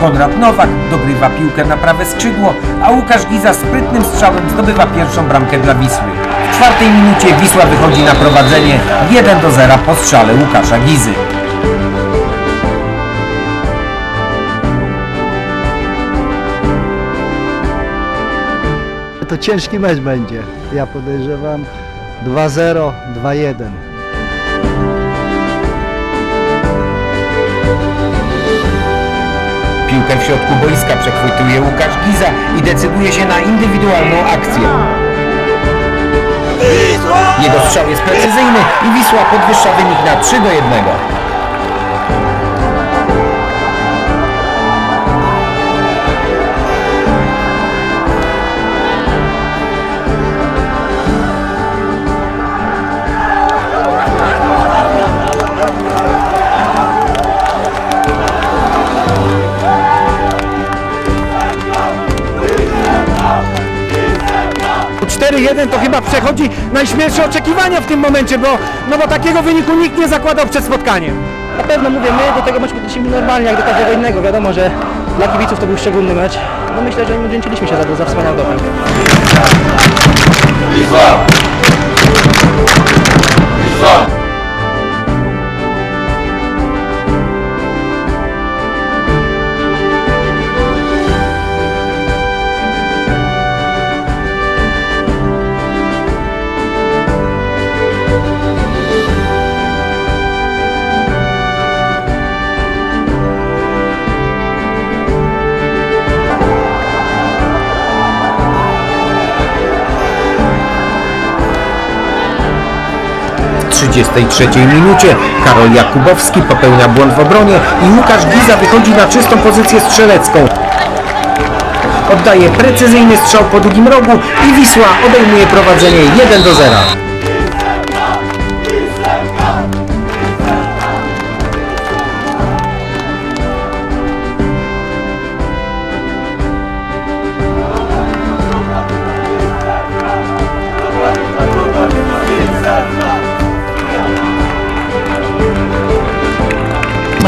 Konrad Nowak dogrywa piłkę na prawe skrzydło, a Łukasz Giza sprytnym strzałem zdobywa pierwszą bramkę dla Wisły. W czwartej minucie Wisła wychodzi na prowadzenie 1 do 0 po strzale Łukasza Gizy. To ciężki mecz będzie. Ja podejrzewam 2-0, 2-1. Piłkę w środku boiska przechwytuje Łukasz Giza i decyduje się na indywidualną akcję. Jego strzał jest precyzyjny i Wisła podwyższa wynik na 3 do 1. 4-1 to chyba przechodzi najśmielsze oczekiwania w tym momencie, bo, no bo takiego wyniku nikt nie zakładał przed spotkaniem. Na pewno mówię, my do tego meczu podeszliśmy normalnie, jak do każdego innego. Wiadomo, że dla kibiców to był szczególny mecz. No myślę, że im odwdzięczyliśmy się za, za wspaniały doping. W 33 minucie Karol Jakubowski popełnia błąd w obronie i Łukasz Giza wychodzi na czystą pozycję strzelecką. Oddaje precyzyjny strzał po drugim rogu i Wisła obejmuje prowadzenie 1 do 0.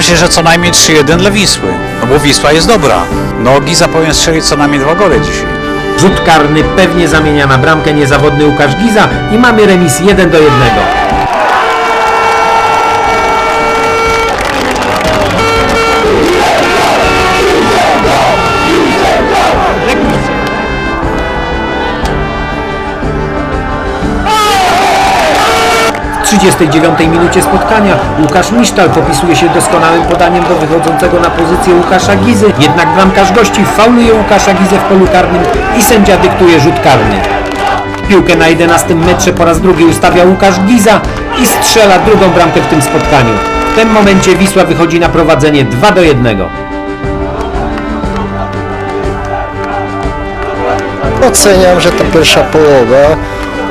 Myślę, że co najmniej 3-1 dla Wisły. No bo Wisła jest dobra. No Giza powinien strzelić co najmniej dwa gole dzisiaj. Rzut karny pewnie zamienia na bramkę niezawodny Łukasz Giza i mamy remis 1 do 1. 39 minucie spotkania Łukasz Misztal popisuje się doskonałym podaniem do wychodzącego na pozycję Łukasza Gizy, jednak bramkarz gości fauluje Łukasza Gizę w polu karnym i sędzia dyktuje rzut karny. Piłkę na 11 metrze po raz drugi ustawia Łukasz Giza i strzela drugą bramkę w tym spotkaniu. W tym momencie Wisła wychodzi na prowadzenie 2 do 1. Oceniam, że ta pierwsza połowa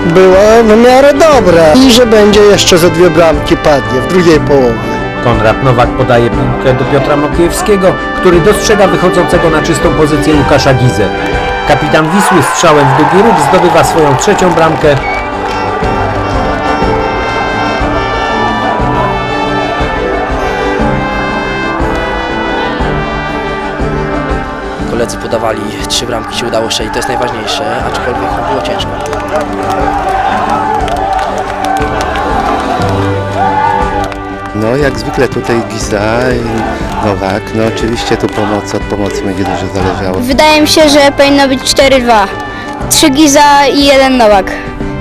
była w miarę dobra i że będzie jeszcze ze dwie bramki padnie w drugiej połowie. Konrad Nowak podaje piłkę do Piotra Mokiewskiego, który dostrzega wychodzącego na czystą pozycję Łukasza Gizę. Kapitan Wisły strzałem w długi róg zdobywa swoją trzecią bramkę. Koledzy podawali trzy bramki, się udało strzelić, to jest najważniejsze, aczkolwiek no, było ciężko. No jak zwykle tutaj Giza i Nowak, no oczywiście tu pomoc, od pomocy będzie dużo zależało. Wydaje mi się, że powinno być 4-2. 3 Giza i 1 Nowak.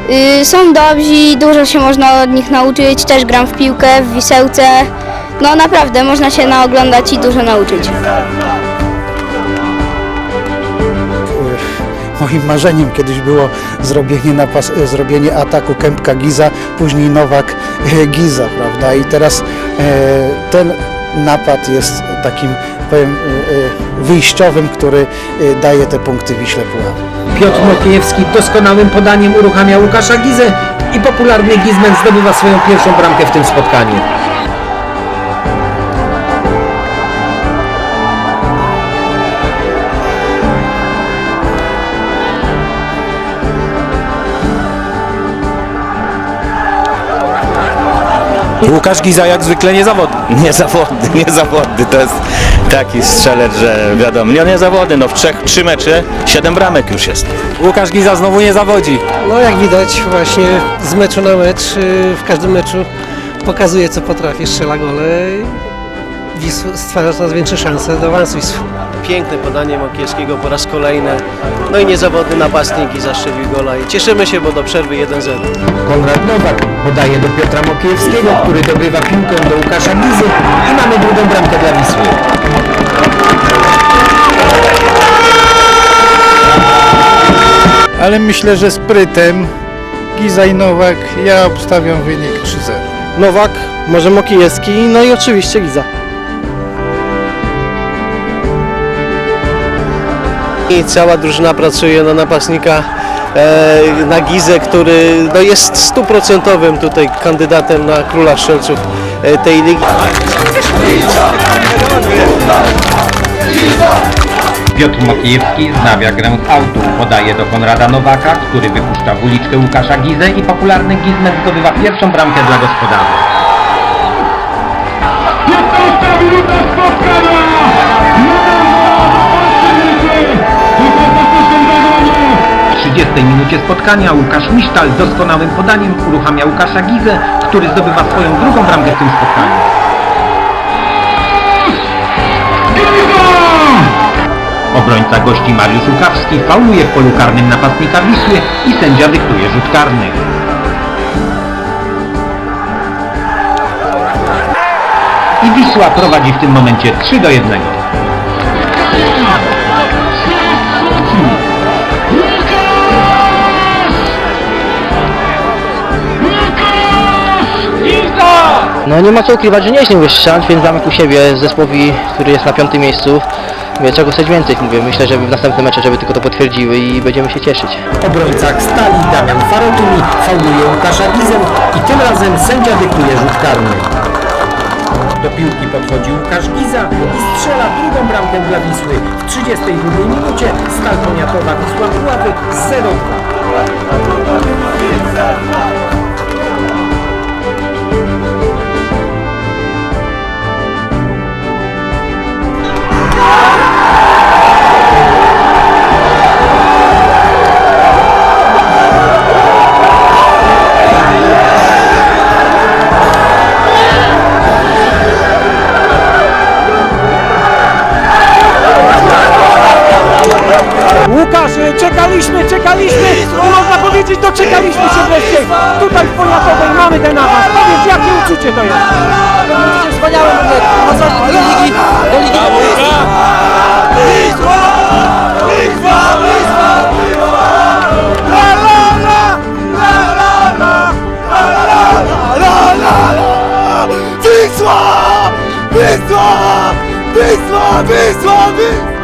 Yy, są dobrzy, dużo się można od nich nauczyć. Też gram w piłkę, w wisełce. No naprawdę, można się naoglądać i dużo nauczyć. Moim marzeniem kiedyś było zrobienie, zrobienie ataku Kępka Giza, później Nowak e, Giza, prawda? I teraz e, ten napad jest takim, powiem, e, wyjściowym, który daje te punkty Wiśle Puławy. Piotr Mokiewski doskonałym podaniem uruchamia Łukasza Gizę i popularny Gizmen zdobywa swoją pierwszą bramkę w tym spotkaniu. Łukasz Giza jak zwykle niezawodny. Niezawodny, niezawodny, to jest taki strzelec, że wiadomo, nie niezawodny, no w trzech, trzy mecze, siedem bramek już jest. Łukasz Giza znowu nie zawodzi. No jak widać właśnie z meczu na mecz, y, w każdym meczu pokazuje co potrafi, strzela gole. Wisła stwarza coraz większe szanse do awansu. Piękne podanie Mokiewskiego po raz kolejny. No i niezawodny napastnik i zastrzelił gola. I cieszymy się, bo do przerwy 1-0. Konrad Nowak podaje do Piotra Mokiewskiego, który dogrywa piłkę do Łukasza Gizy i mamy drugą bramkę dla Wisły. Ale myślę, że sprytem Giza i Nowak ja obstawiam wynik 3-0. Nowak, może Mokijewski, no i oczywiście Giza. I cała drużyna pracuje na napastnika e, na Gizę, który no, jest stuprocentowym tutaj kandydatem na króla strzelców e, tej ligi. Piotr Mokiewski znawia grę z autu, podaje do Konrada Nowaka, który wypuszcza w uliczkę Łukasza Gizę i popularny Gizmet zdobywa pierwszą bramkę dla gospodarzy. 30 minucie spotkania Łukasz Misztal doskonałym podaniem uruchamia Łukasza Gizę, który zdobywa swoją drugą bramkę w tym spotkaniu. Obrońca gości Mariusz Łukawski fauluje w polu karnym napastnika Wisły i sędzia dyktuje rzut karny. I Wisła prowadzi w tym momencie 3 do 1. No nie ma co ukrywać, że nie jest najwyższy szans, więc damy ku siebie zespołowi, który jest na piątym miejscu. Wie czego chceć więcej, mówię. Myślę, że w następnym meczu, żeby tylko to potwierdziły i będziemy się cieszyć. Obrońca Stali Damian Farotuni fauluje Łukasza Gizę i tym razem sędzia dyktuje rzut karny. Do piłki podchodzi Łukasz Giza i strzela drugą bramkę dla Wisły. W 32 minucie Stal Poniatowa Wisła Puławy 0-2. czekaliśmy i można powiedzieć, doczekaliśmy się wreszcie. Tutaj w Poniatowej mamy ten awans. Powiedz, jakie uczucie to jest? To wspaniałe, mówię, awansu do Ligi, do Ligi Wisła! Wisła! Wisła! Wisła! Wisła!